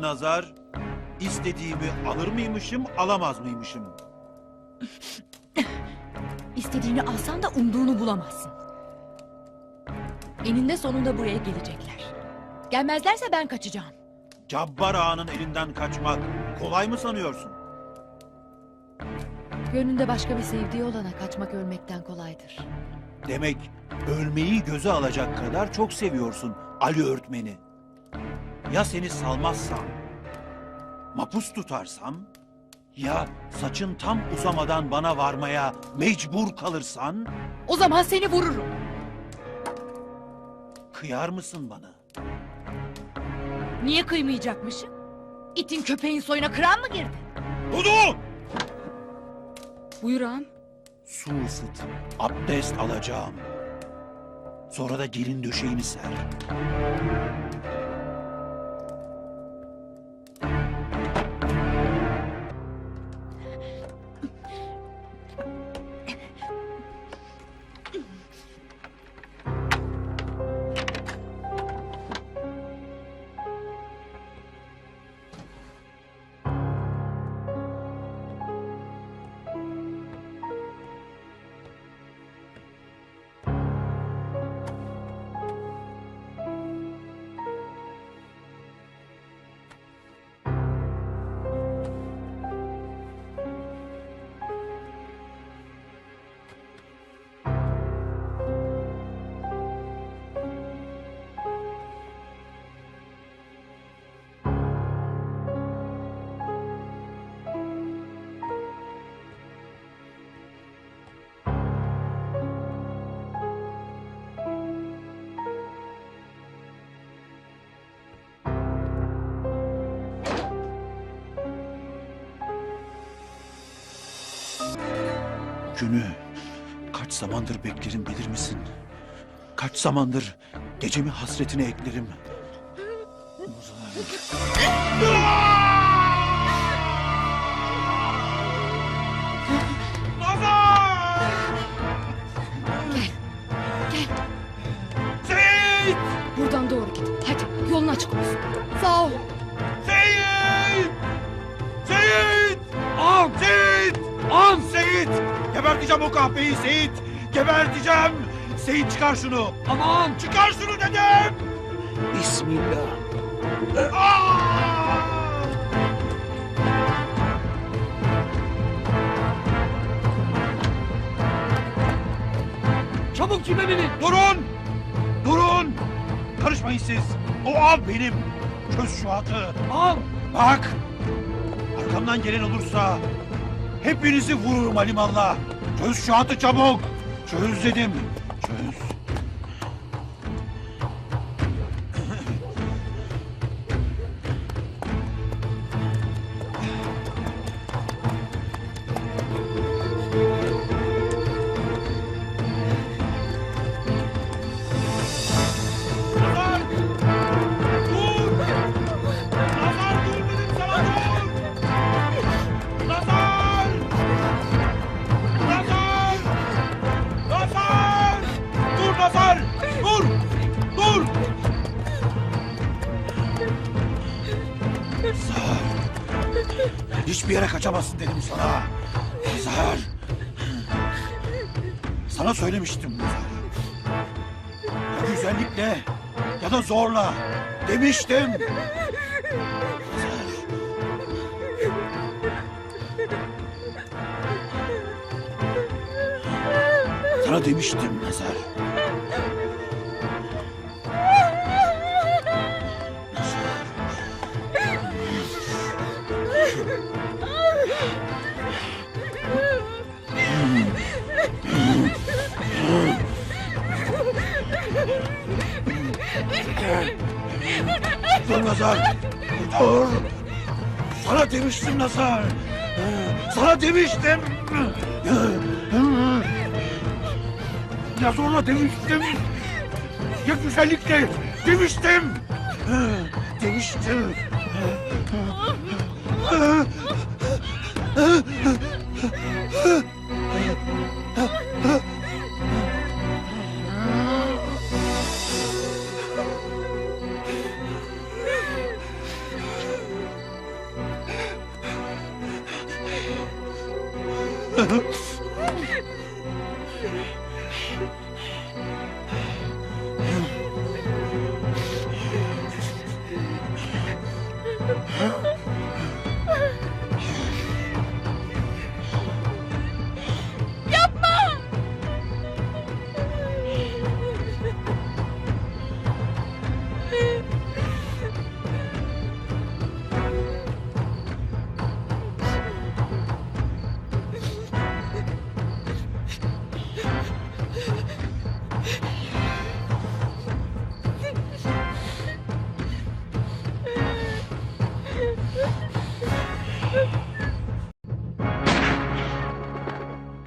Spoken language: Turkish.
Nazar, istediğimi alır mıymışım, alamaz mıymışım? İstediğini alsan da umduğunu bulamazsın. Eninde sonunda buraya gelecekler. Gelmezlerse ben kaçacağım. Cabbar ağanın elinden kaçmak kolay mı sanıyorsun? Gönlünde başka bir sevdiği olana kaçmak ölmekten kolaydır. Demek ölmeyi göze alacak kadar çok seviyorsun Ali öğretmeni. Ya seni salmazsam, mapus tutarsam, ya saçın tam uzamadan bana varmaya mecbur kalırsan, O zaman seni vururum. kıyar mısın bana? Niye kıymayacakmışım? İtin köpeğin soyuna kıran mı girdi? Dudu! Buyur ağam. Su ısıt, abdest alacağım. Sonra da gelin döşeğini ser. Günü kaç zamandır beklerim bilir misin? Kaç zamandır gecemi hasretine eklerim. Buradan doğru git. Hadi yolun açık olsun. Sağ ol. Seyit! Geberteceğim o kahpeyi Seyit! Geberteceğim! Seyit çıkar şunu! Aman! Çıkar şunu dedim! Bismillah. Aa! Çabuk kime binin? Durun! Durun! Karışmayın siz! O av benim! Çöz şu atı! Al. Bak! Arkamdan gelen olursa hepinizi vururum alimallah. Çöz şu atı çabuk. Çöz dedim. Çöz. Hiçbir yere kaçamazsın dedim sana. Nazar! Sana söylemiştim Nazar. Ya güzellikle ya da zorla demiştim. Sana demiştim. Nazar. Dur Nazar. Dur. Sana demiştim Nazar. Sana demiştim. Ya zorla demiştim. Ya güzellikle demiştim. Demiştim. Hıh!